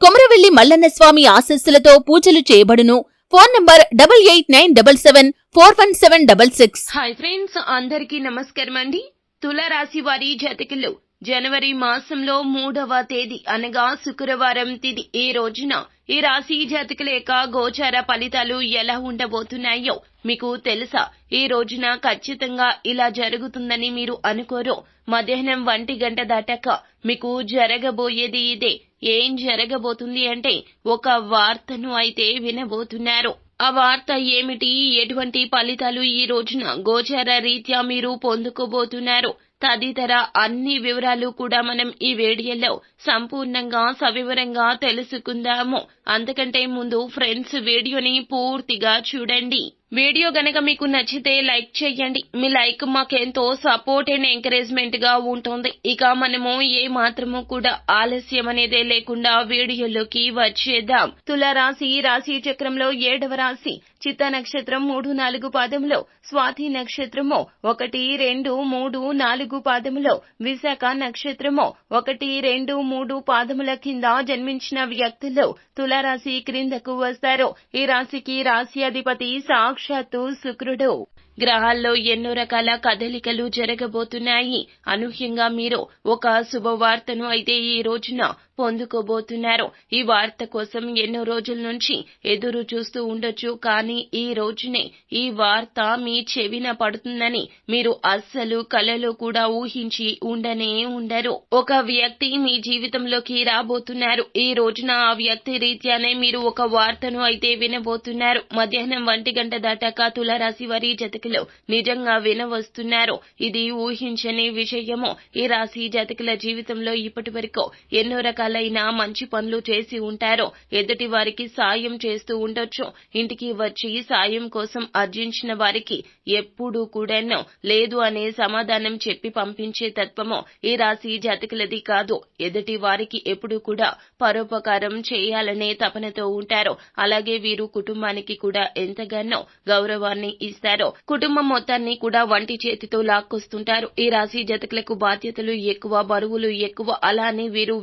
కొమరవెల్లి మల్లన్న స్వామి ఆశస్సులతో పూజలు చేయబడును. Phone number double eight nine double seven four one seven double six. Hi friends అందరికీ నమస్కారం అండి తులరాశి వారి జాతకులు జనవరి మాసంలో మూడవ తేదీ అనగా శుక్రవారం తిది ఈ రోజున ఈ రాశి జాతకుల యొక్క గోచార ఫలితాలు ఎలా ఉండబోతున్నాయో మీకు తెలుసా? ఈ రోజున ఖచ్చితంగా ఇలా జరుగుతుందని మీరు అనుకోరు. మధ్యాహ్నం ఒంటి గంట దాటాక మీకు జరగబోయేది ఇదే. ఏం జరగబోతుంది అంటే ఒక వార్తను అయితే వినబోతున్నారు. ఆ వార్త ఏమిటి? ఎటువంటి ఫలితాలు ఈ రోజున గోచార రీత్యా మీరు పొందుకోబోతున్నారు? తదితర అన్ని వివరాలు కూడా మనం ఈ వీడియోలో సంపూర్ణంగా సవివరంగా తెలుసుకుందాము. అంతకంటే ముందు ఫ్రెండ్స్ వీడియోని పూర్తిగా చూడండి. వీడియో గనక మీకు నచ్చితే లైక్ చేయండి మీ లైక్ మాకెంతో సపోర్ట్ అండ్ ఎంకరేజ్మెంట్గా ఉంటుంది. ఇక మనము ఏ మాత్రము కూడా ఆలస్యం అనేదే లేకుండా వీడియోలోకి వచ్చేద్దాం. తులరాశి రాశి చక్రంలో ఏడవ రాశి. చిత్త నక్షత్రం మూడు నాలుగు పాదములో స్వాతి నక్షత్రము ఒకటి రెండు మూడు నాలుగు పాదములో విశాఖ నక్షత్రము ఒకటి రెండు మూడు పాదముల కింద జన్మించిన వ్యక్తులు తులారాశి క్రిందకు వస్తారు. ఈ రాశికి రాశి అధిపతి సాక్షాత్తు శుక్రుడు. గ్రహాల్లో ఎన్నో రకాల కదలికలు జరగబోతున్నాయి. అనూహ్యంగా మీరు ఒక శుభవార్తను అయితే ఈ రోజున పొందుకోబోతున్నారు. ఈ వార్త కోసం ఎన్నో రోజుల నుంచి ఎదురు చూస్తూ ఉండొచ్చు కానీ ఈ రోజునే ఈ వార్త మీ చెవిన పడుతుందని మీరు అస్సలు కలలో కూడా ఊహించి ఉండనే ఉండరు. ఒక వ్యక్తి మీ జీవితంలోకి రాబోతున్నారు. ఈ రోజున ఆ వ్యక్తి రీత్యానే మీరు ఒక వార్తను అయితే వినబోతున్నారు. మధ్యాహ్నం ఒంటి గంట దాటాక తులరాశి వారి జతకులు నిజంగా వినవస్తున్నారు. ఇది ఊహించని విషయము. ఈ రాశి జాతకుల జీవితంలో ఇప్పటి వరకు ఎన్నో రకాల రకాలైన మంచి పనులు చేసి ఉంటారో ఎదుటి వారికి సాయం చేస్తూ ఉండొచ్చు. ఇంటికి వచ్చి సాయం కోసం అర్జించిన వారికి ఎప్పుడూ కూడాను లేదు అనే సమాధానం చెప్పి పంపించే తత్వము ఈ రాశి జాతకులది కాదు. ఎదుటి వారికి ఎప్పుడు కూడా పరోపకారం చేయాలనే తపనతో ఉంటారు అలాగే వీరు కుటుంబానికి కూడా ఎంతగానో గౌరవాన్ని ఇస్తారు కుటుంబం మొత్తాన్ని కూడా వంటి చేతితో లాక్కొస్తుంటారు. ఈ రాశి జతకులకు బాధ్యతలు ఎక్కువ బరువులు ఎక్కువ అలానే వీరు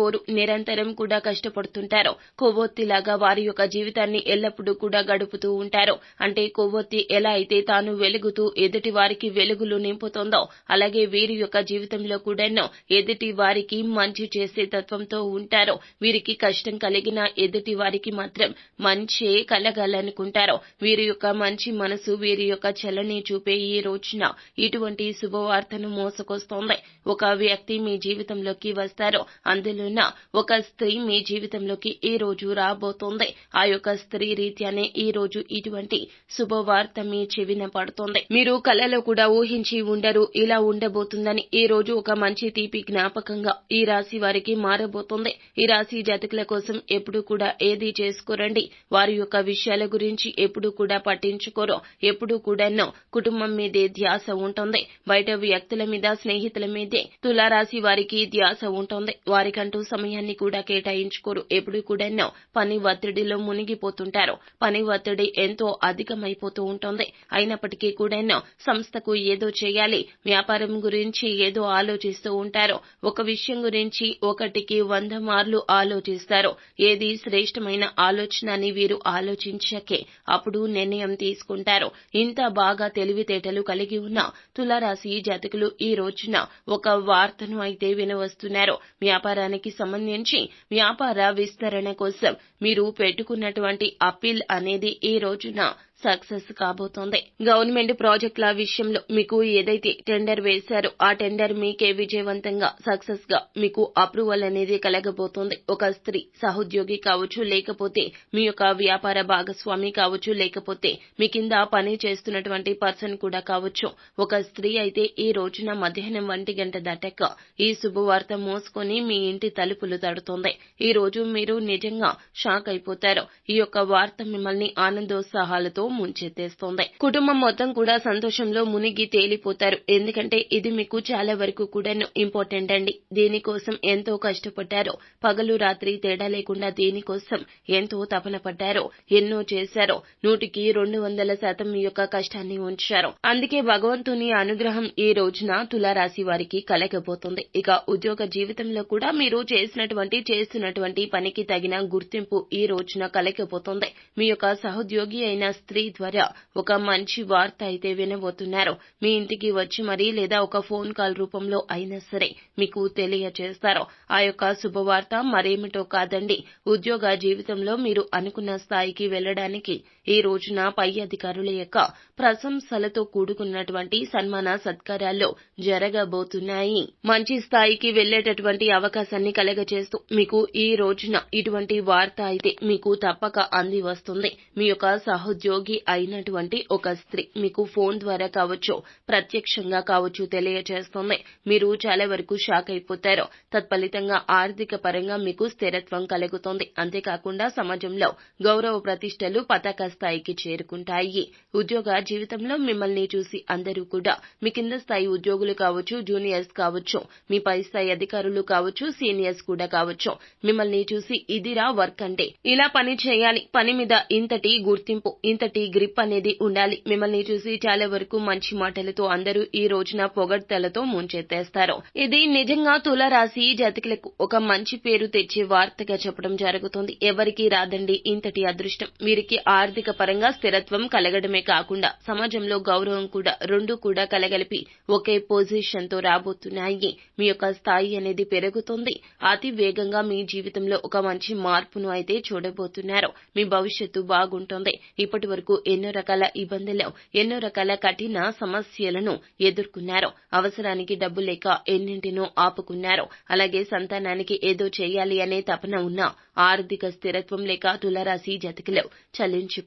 విసిగిపోరు నిరంతరం కూడా కష్టపడుతుంటారు. కొవ్వొత్తిలాగా వారి యొక్క జీవితాన్ని ఎల్లప్పుడూ కూడా గడుపుతూ ఉంటారు. అంటే కొవ్వొత్తి ఎలా అయితే తాను వెలుగుతూ ఎదుటి వారికి వెలుగులు నింపుతుందో అలాగే వీరి యొక్క జీవితంలో కూడాను ఎదుటి వారికి మంచి చేసే తత్వంతో ఉంటారు. వీరికి కష్టం కలిగిన ఎదుటి వారికి మాత్రం మంచి కలగాలనుకుంటారు. వీరి యొక్క మంచి మనసు వీరి యొక్క చలని చూపే ఈ రోజున ఇటువంటి శుభవార్తను మోసుకొస్తోంది. ఒక వ్యక్తి మీ జీవితంలోకి వస్తారు. అందులో ఉన్న ఒక స్త్రీ మీ జీవితంలోకి ఈ రోజు రాబోతోంది. ఆ యొక్క స్త్రీ రీత్యానే ఈ రోజు ఇటువంటి శుభవార్త మీ చెవిన పడుతోంది. మీరు కలలో కూడా ఊహించి ఉండరు ఇలా ఉండబోతుందని ఈ రోజు ఒక మంచి తీపి జ్ఞాపకంగా ఈ రాశి వారికి మారబోతోంది. ఈ రాశి జాతకుల కోసం ఎప్పుడు కూడా ఏది చేసుకోరండి? వారి యొక్క విషయాల గురించి ఎప్పుడు కూడా పట్టించుకోరు. ఎప్పుడు కూడాను కుటుంబం మీదే ధ్యాస ఉంటుంది. బయట వ్యక్తుల మీద స్నేహితుల మీదే తులారాశి వారికి ధ్యాస ఉంటుంది. వారికంటూ సమయాన్ని కూడా కేటాయించుకోరు. ఎప్పుడు కూడాను పని ఒత్తిడిలో మునిగిపోతుంటారు. పని ఒత్తిడి ఎంతో అధికమైపోతూ ఉంటుంది. అయినప్పటికీ కూడాను సంస్థకు ఏదో చేయాలి వ్యాపారం గురించి ఏదో ఆలోచిస్తూ ఉంటారు. ఒక విషయం గురించి ఒకటికి వంద మార్లు ఆలోచిస్తారు. ఏది శ్రేష్టమైన ఆలోచన అని వీరు ఆలోచించకే అప్పుడు నిర్ణయం తీసుకుంటారు. ఇంత బాగా తెలివితేటలు కలిగి ఉన్న తులారాశి జాతకులు ఈ రోజున ఒక వార్తను అయితే వినవస్తున్నారు. వ్యాపారానికి సంబంధించి వ్యాపార విస్తరణ కోసం మీరు పెట్టుకున్నటువంటి అప్పీల్ అనేది ఈ రోజున సక్సెస్ కాబోతోంది. గవర్నమెంట్ ప్రాజెక్టుల విషయంలో మీకు ఏదైతే టెండర్ వేశారో ఆ టెండర్ మీకే విజయవంతంగా సక్సెస్గా మీకు అప్రూవల్ అనేది కలగబోతోంది. ఒక స్త్రీ సహోద్యోగి కావచ్చు లేకపోతే మీ యొక్క వ్యాపార భాగస్వామి కావచ్చు లేకపోతే మీ కింద పని చేస్తున్నటువంటి పర్సన్ కూడా కావచ్చు. ఒక స్త్రీ అయితే ఈ రోజున మధ్యాహ్నం ఒంటి గంట దాటాక ఈ శుభవార్త మోసుకొని మీ ఇంటి తలుపులు తడుతోంది. ఈ రోజు మీరు నిజంగా షాక్ అయిపోతారు. ఈ యొక్క వార్త మిమ్మల్ని ఆనందోత్సాహాలతో ముంచెత్తేస్తోంది. కుటుంబం మొత్తం కూడా సంతోషంలో మునిగి తేలిపోతారు. ఎందుకంటే ఇది మీకు చాలా వరకు కూడాను ఇంపార్టెంట్ అండి. దీనికోసం ఎంతో కష్టపడ్డారు పగలు రాత్రి తేడా లేకుండా దీనికోసం ఎంతో తపన పడ్డారు ఎన్నో చేశారు నూటికి రెండు వందల శాతం మీ యొక్క కష్టాన్ని ఉంచారు. అందుకే భగవంతుని అనుగ్రహం ఈ రోజున తులారాశి వారికి కలగబోతుంది. ఇక ఉద్యోగ జీవితంలో కూడా మీరు చేసినటువంటి చేస్తున్నటువంటి పనికి తగిన గుర్తింపు ఈ రోజున కలగబోతుంది. మీ యొక్క సహోద్యోగి అయిన స్త్రీ ద్వారా ఒక మంచి వార్త అయితే వినబోతున్నారు. మీ ఇంటికి వచ్చి మరీ లేదా ఒక ఫోన్ కాల్ రూపంలో అయినా సరే మీకు తెలియజేస్తారు ఆ యొక్క శుభవార్త మరేమిటో కాదండి. ఉద్యోగ జీవితంలో మీరు అనుకున్న స్థాయికి వెళ్ళడానికి ఈ రోజున పై అధికారుల యొక్క ప్రశంసలతో కూడుకున్నటువంటి సన్మాన సత్కారాల్లో జరగబోతున్నాయి. మంచి స్థాయికి వెళ్ళేటటువంటి అవకాశాన్ని కలగజేస్తూ మీకు ఈ రోజున ఇటువంటి వార్త అయితే మీకు తప్పక అంది వస్తుంది మీ యొక్క సహోద్యోగి అయినటువంటి ఒక స్త్రీ మీకు ఫోన్ ద్వారా కావచ్చు ప్రత్యక్షంగా కావచ్చు తెలియజేస్తుంది. మీరు చాలా వరకు షాక్ అయిపోతారు. తత్ఫలితంగా ఆర్థిక పరంగా మీకు స్థిరత్వం కలుగుతుంది. అంతేకాకుండా సమాజంలో గౌరవ ప్రతిష్టలు పతాక స్థాయికి చేరుకుంటాయి. ఉద్యోగ జీవితంలో మిమ్మల్ని చూసి అందరూ కూడా మీ కింద స్థాయి ఉద్యోగులు కావచ్చు జూనియర్స్ కావచ్చు మీ పై స్థాయి అధికారులు కావచ్చు సీనియర్స్ కూడా కావచ్చు. మిమ్మల్ని చూసి ఇదిరా వర్క్ అంటే. ఇలా పని చేయాలి. పని మీద ఇంతటి గుర్తింపు ఇంతటి గ్రిప్ అనేది ఉండాలి. మిమ్మల్ని చూసి చాలా వరకు మంచి మాటలతో అందరూ ఈ రోజున పొగడ్తలతో ముంచెత్తేస్తారు. ఇది నిజంగా తులరాశి జాతకులకు ఒక మంచి పేరు తెచ్చే వార్తగా చెప్పడం జరుగుతుంది. ఎవరికి రాదండి ఇంతటి అదృష్టం. వీరికి ఆర్థిక పరంగా స్థిరత్వం కలగడమే కాకుండా సమాజంలో గౌరవం కూడా రెండు కూడా కలగలిపి ఒకే పొజిషన్తో రాబోతున్నాయి. మీ యొక్క స్థాయి అనేది పెరుగుతుంది. అతి వేగంగా మీ జీవితంలో ఒక మంచి మార్పును అయితే చూడబోతున్నారు. మీ భవిష్యత్తు బాగుంటుంది. ఇప్పటి వరకు ఎన్నో రకాల ఇబ్బందులు ఎన్నో రకాల కఠిన సమస్యలను ఎదుర్కొన్నారు. అవసరానికి డబ్బు లేక ఎన్నింటినో ఆపుకున్నారు. అలాగే సంతానానికి ఏదో చేయాలి అనే తపన ఉన్న ఆర్థిక స్థిరత్వం లేక తులరాశి జతకిలో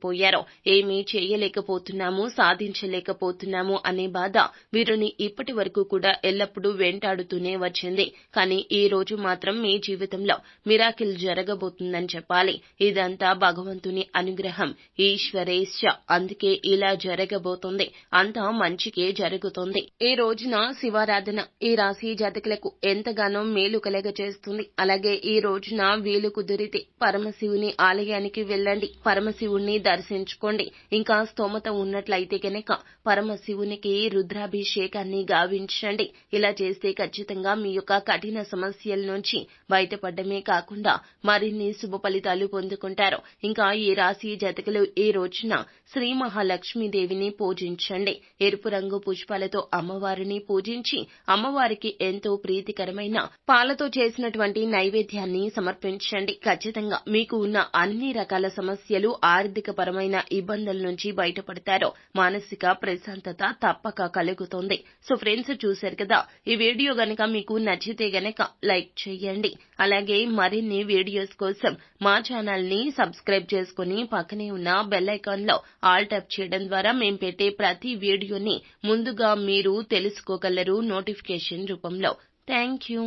చలించిపోయారు ఏమీ చేయలేకపోతున్నాము సాధించలేకపోతున్నాము అనే బాధ వీరిని ఇప్పటి వరకు కూడా ఎల్లప్పుడూ వెంటాడుతూనే వచ్చింది. కానీ ఈ రోజు మాత్రం మీ జీవితంలో మిరాకిల్ జరగబోతుందని చెప్పాలి. ఇదంతా భగవంతుని అనుగ్రహం. ఈశ్వరేశ్వ అందుకే ఇలా జరగబోతుంది. అంతా మంచికే జరుగుతుంది. ఈ రోజున శివారాధన ఈ రాశి జాతకులకు ఎంతగానో మేలు కలగజేస్తుంది. అలాగే ఈ రోజున వీలు కుదిరితే పరమశివుని ఆలయానికి వెళ్ళండి. పరమశివుణ్ణి దర్శించుకోండి. ఇంకా స్తోమత ఉన్నట్లయితే గనక పరమశివునికి రుద్రాభిషేకాన్ని గావించండి. ఇలా చేస్తే ఖచ్చితంగా మీ యొక్క కఠిన సమస్యల నుంచి బయటపడమే కాకుండా మరిన్ని శుభ ఫలితాలు పొందుకుంటారు. ఇంకా ఈ రాశి జతకులు ఈ రోజున శ్రీ మహాలక్ష్మీదేవిని పూజించండి. ఎరుపు రంగు పుష్పాలతో అమ్మవారిని పూజించి అమ్మవారికి ఎంతో ప్రీతికరమైన పాలతో చేసినటువంటి నైవేద్యాన్ని సమర్పించండి. ఖచ్చితంగా మీకు ఉన్న అన్ని రకాల సమస్యలు ఆర్థిక పరమైన ఇబ్బందుల నుంచి బయటపడతారో మానసిక ప్రశాంతత తప్పక కలుగుతుంది. సో ఫ్రెండ్స్ చూశారు కదా? ఈ వీడియో గనక మీకు నచ్చితే గనక లైక్ చేయండి. అలాగే మరిన్ని వీడియోస్ కోసం మా ఛానల్ని సబ్స్క్రైబ్ చేసుకుని పక్కనే ఉన్న బెల్ ఐకాన్లో ఆల్ ట్యాప్ చేయడం ద్వారా మేము పెట్టే ప్రతి వీడియోని ముందుగా మీరు తెలుసుకోగలరు నోటిఫికేషన్ రూపంలో. Thank you.